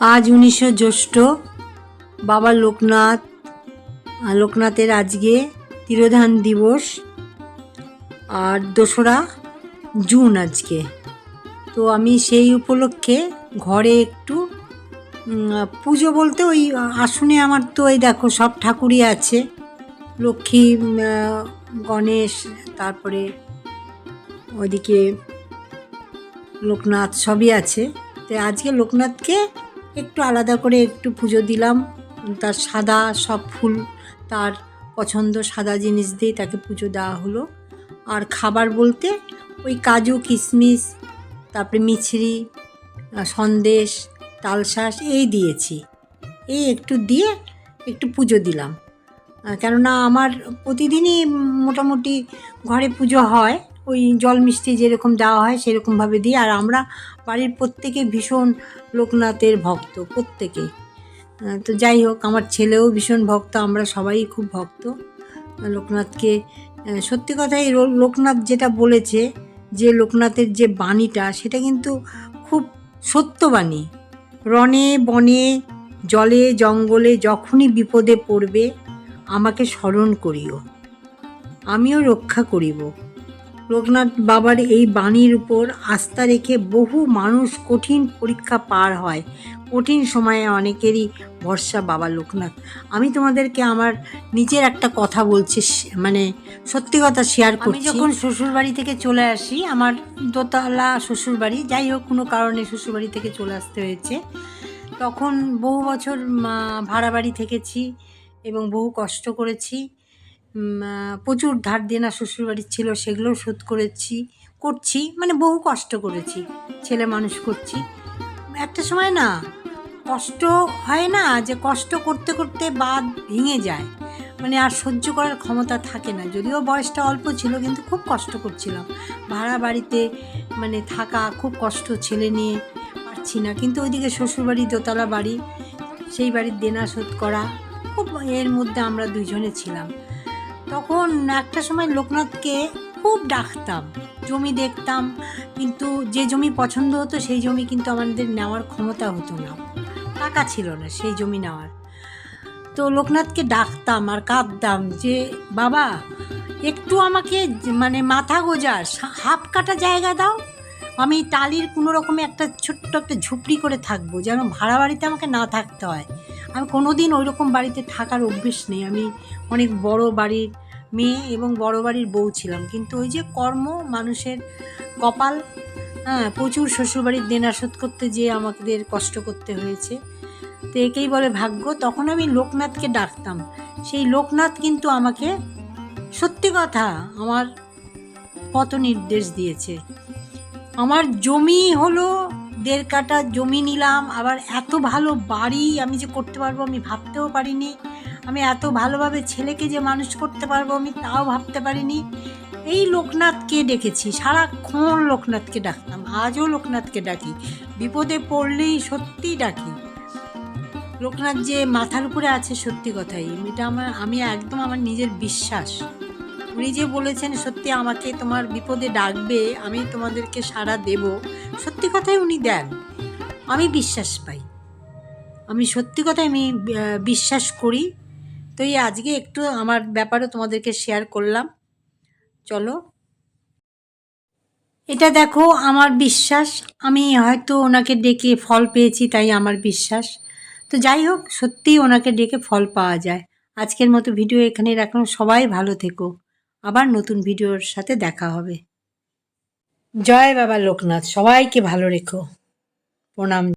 আজ উনিশশো জ্যৈষ্ঠ বাবা লোকনাথ লোকনাথের আজকে তিরোধান দিবস। আর দোসরা জুন আজকে। তো আমি সেই উপলক্ষে ঘরে একটু পুজো বলতে ওই আসনে আমার তো এই দেখো সব ঠাকুরই আছে। লক্ষ্মী গণেশ, তারপরে ওইদিকে লোকনাথ সবই আছে। তো আজকে লোকনাথকে একটু আলাদা করে একটু পুজো দিলাম। তার সাদা সব ফুল, তার পছন্দ সাদা জিনিস দিয়ে তাকে পুজো দেওয়া হলো। আর খাবার বলতে ওই কাজু, কিশমিশ, তারপরে মিছরি সন্দেশ, তালশাঁস এই দিয়েছি। এই একটু দিয়ে একটু পুজো দিলাম। কেননা আমার প্রতিদিনই মোটামুটি ঘরে পুজো হয়। ওই জল মিষ্টি যেরকম দেওয়া হয় সেরকমভাবে দিই। আর আমরা বাড়ির প্রত্যেকে ভীষণ লোকনাথের ভক্ত, প্রত্যেকে। তো যাই হোক, আমার ছেলেও ভীষণ ভক্ত, আমরা সবাই খুব ভক্ত। লোকনাথকে সত্যি কথাই লোকনাথ যেটা বলেছে, যে লোকনাথের যে বাণীটা, সেটা কিন্তু খুব সত্য বাণী। রণে বনে, জলে জঙ্গলে যখনই বিপদে পড়বে, আমাকে স্মরণ করিও। আমিও রক্ষা করিব। লোকনাথ বাবার এই বাণীর উপর আস্থা রেখে বহু মানুষ কঠিন পরীক্ষা পার হয়। কঠিন সময়ে অনেকেরই ভরসা বাবা লোকনাথ। আমি তোমাদেরকে আমার নিজের একটা কথা বলছি মানে সত্যি কথা শেয়ার করছি। যখন শ্বশুর বাড়ি থেকে চলে আসি আমার দোতলা শ্বশুর বাড়ি যাই হোক কোনো কারণে শ্বশুর বাড়ি থেকে চলে আসতে হয়েছে। তখন বহু বছর ভাড়া বাড়ি থেকেছি এবং বহু কষ্ট করেছি। প্রচুর ধার দেনা শ্বশুরবাড়ির ছিল, সেগুলোও শোধ করেছি, করছি মানে বহু কষ্ট করেছি, ছেলে মানুষ করছি। একটা সময় না কষ্ট হয় না যে কষ্ট করতে করতে বাদ ভেঙে যায় মানে আর সহ্য করার ক্ষমতা থাকে না। যদিও বয়সটা অল্প ছিল, কিন্তু খুব কষ্ট করছিলাম। ভাড়া বাড়িতে মানে থাকা খুব কষ্ট ছেলে নিয়ে পারছি না, কিন্তু ওইদিকে শ্বশুরবাড়ি, দোতলা বাড়ি, সেই বাড়ির দেনা শোধ করা, খুব এর মধ্যে আমরা দুজনে ছিলাম। তখন একটা সময় লোকনাথকে খুব ডাকতাম, জমি দেখতাম, কিন্তু যে জমি পছন্দ হতো সেই জমি কিন্তু আমাদের নেওয়ার ক্ষমতা হতো না। টাকা ছিল না সেই জমি নেওয়ার। তো লোকনাথকে ডাকতাম আর কাঁদতাম যে, বাবা, একটু আমাকে মানে মাথা গোজার হাফ কাটা জায়গা দাও। আমি টালির কোনো রকমে একটা ছোট্ট একটা ঝুপড়ি করে থাকব, যেন ভাড়া বাড়িতে আমাকে না থাকতে হয়। আমি কোনো দিন ওই রকম বাড়িতে থাকার অভ্যেস নেই। আমি অনেক বড় বাড়ির মেয়ে এবং বড় বাড়ির বউ ছিলাম। কিন্তু ওই যে কর্ম, মানুষের কপাল হ্যাঁ প্রচুর শ্বশুরবাড়ির দেনা শোধ করতে যেয়ে আমাদের কষ্ট করতে হয়েছে। তো একেই বলে ভাগ্য। তখন আমি লোকনাথকে ডাকতাম। সেই লোকনাথ কিন্তু আমাকে সত্যি কথা আমার পথ নির্দেশ দিয়েছে। আমার জমি হলো দেড় কাটা জমি নিলাম, আবার এত ভালো বাড়ি আমি যে করতে পারব আমি ভাবতেও পারিনি, আমি এত ভালোভাবে ছেলেকে যে মানুষ করতে পারব আমি তাও ভাবতে পারিনি। এই লোকনাথকে ডেকেছি, সারাক্ষণ লোকনাথকে ডাকতাম, আজও লোকনাথকে ডাকি, বিপদে পড়লেই সত্যিই ডাকি। লোকনাথ যে মাথার উপরে আছে সত্যি কথাই, এটা আমার, আমি একদম আমার নিজের বিশ্বাস। উনি যে বলেছেন, সত্যি আমাকে তোমার বিপদে ডাকবে, আমি তোমাদেরকে সাড়া দেব। সত্যি কথাই উনি দেন। আমি বিশ্বাস পাই। আমি সত্যি কথাই আমি বিশ্বাস করি। তো এই আজকে একটু আমার ব্যাপারে তোমাদেরকে শেয়ার করলাম। চলো। এটা দেখো, আমার বিশ্বাস। আমি হয়তো ওনাকে ডেকে ফল পেয়েছি, তাই আমার বিশ্বাস। তো যাই হোক, সত্যিই ওনাকে ডেকে ফল পাওয়া যায়। আজকের মতো ভিডিও এখানে রাখলাম। সবাই ভালো থেকো। আবার নতুন ভিডিওর সাথে দেখা হবে। জয় বাবা লোকনাথ সবাইকে ভালো রেখো। প্রণাম।